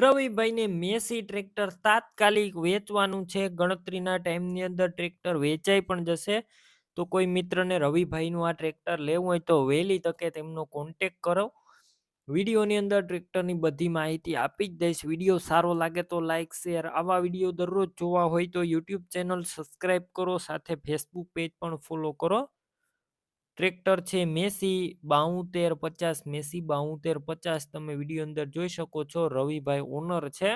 રવિભાઈને Massey tractor તાત્કાલિક વેચવાનું છે. ગણતરીના ટાઈમની અંદર ટ્રેક્ટર વેચાઈ પણ જશે. તો કોઈ મિત્રને રવિભાઈનું આ ટ્રેક્ટર લેવું હોય તો વહેલી તકે તેમનો કોન્ટેક કરો. વિડીયોની અંદર ટ્રેક્ટરની બધી માહિતી આપી જ દઈશ. વીડિયો સારો લાગે તો લાઇક શેર આવા વીડિયો દરરોજ જોવા હોય તો યુટ્યુબ ચેનલ સબસ્ક્રાઈબ કરો. સાથે ફેસબુક પેજ પણ ફોલો કરો. ટ્રેક્ટર છે મેસી, બાઉતેર પચાસ, મેસી બાઉતેર પચાસ તમે વીડિયો અંદર જોઈ શકો છો. રવિભાઈ ઓનર છે.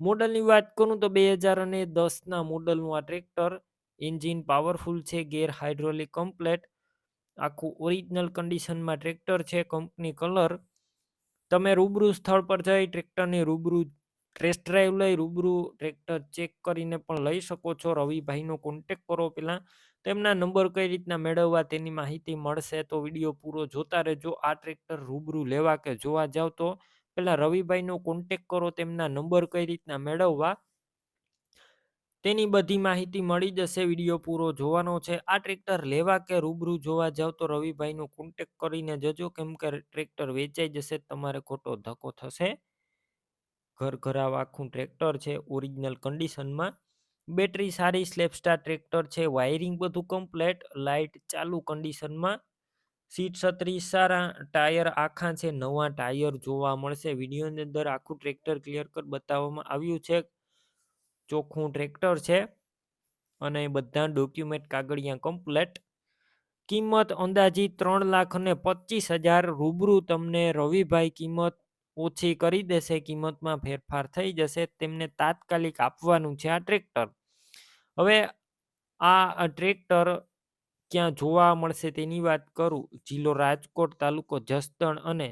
મોડલની વાત કરું તો બે હજાર અને દસના મોડલનું આ ટ્રેક્ટર એન્જિન પાવરફુલ છે, ગેર હાઇડ્રોલિક કમ્પ્લેટ. આખું ઓરિજિનલ કન્ડિશનમાં ટ્રેક્ટર છે, કંપની કલર. તમે રૂબરૂ સ્થળ પર જઈ ટ્રેક્ટરની રૂબરૂ ટેસ્ટ ડ્રાઈવ લઈ રૂબરૂ ટ્રેક્ટર ચેક કરીને પણ લઈ શકો છો. રવિભાઈનો કોન્ટેક કરો પહેલાં. તેમના નંબર કઈ રીતના મેળવવા તેની માહિતી મળશે તો વીડિયો પૂરો જોતા રહેજો. આ ટ્રેક્ટર રૂબરૂ લેવા કે જોવા જાવ તો પહેલાં રવિભાઈનો કોન્ટેક કરો, તેમના નંબર કઈ રીતના મેળવવા. તેની બધી માહિતી મળી જશે, વીડિયો પૂરો જોવાનો છે. આ ટ્રેક્ટર લેવા કે રૂબરૂ જોવા જાવ તો રવિભાઈનો કોન્ટેક કરીને જજો. કેમ કે ટ્રેક્ટર વેચાઈ જશે, તમારે ખોટો ધક્કો થશે. ઘર ઘરાવ આખું ટ્રેક્ટર છે ઓરિજિનલ કન્ડિશનમાં બેટરી સારી સ્લેપસ્ટાર ટ્રેક્ટર છે વાયરિંગ બધું કમ્પ્લેટ લાઇટ ચાલુ કન્ડિશનમાં સીટ છત્રી સારા, ટાયર આખા છે, નવા ટાયર જોવા મળશે. વિડીયોની અંદર આખું ટ્રેક્ટર ક્લિયર કર બતાવવામાં આવ્યું છે. ચોખ્ખું ટ્રેક્ટર છે અને બધા ડોક્યુમેન્ટ કાગળિયા કમ્પ્લેટ કિંમત અંદાજિત ત્રણ લાખ અને પચીસ હજાર રૂબરૂ તમને રવિભાઈ કિંમત ઓછી કરી દેશે, કિંમતમાં ફેરફાર થઈ જશે, તેમને તાત્કાલિક આપવાનું છે આ ટ્રેક્ટર. હવે આ ટ્રેક્ટર ક્યાં જોવા મળશે તેની વાત કરું. જિલ્લો રાજકોટ તાલુકો જસદણ અને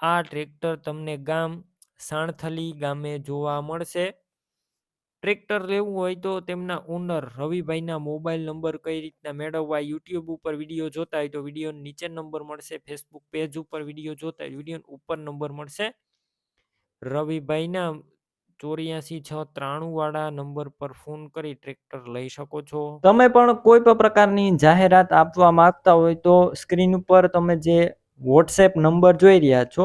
આ ટ્રેક્ટર તમને ગામ સાણથલી ગામે જોવા મળશે. ટ્રેક્ટર લેવું હોય તો તેમના ઓનર રવિભાઈના મોબાઈલ નંબર કઈ રીતના મેળવવા, યુટ્યુબ ઉપર વીડિયો જોતા હોય તો વીડિયો નીચે નંબર મળશે, ફેસબુક પેજ ઉપર વીડિયો જોતા હોય વીડિયો ઉપર નંબર મળશે. રવિભાઈના ચોર્યાસી છ ત્રાણું વાળા નંબર પર ફોન કરી ટ્રેક્ટર લઈ શકો છો. તમે પણ કોઈ પણ પ્રકારની જાહેરાત આપવા માંગતા હોય તો સ્ક્રીન ઉપર તમે જે વોટ્સએપ નંબર જોઈ રહ્યા છો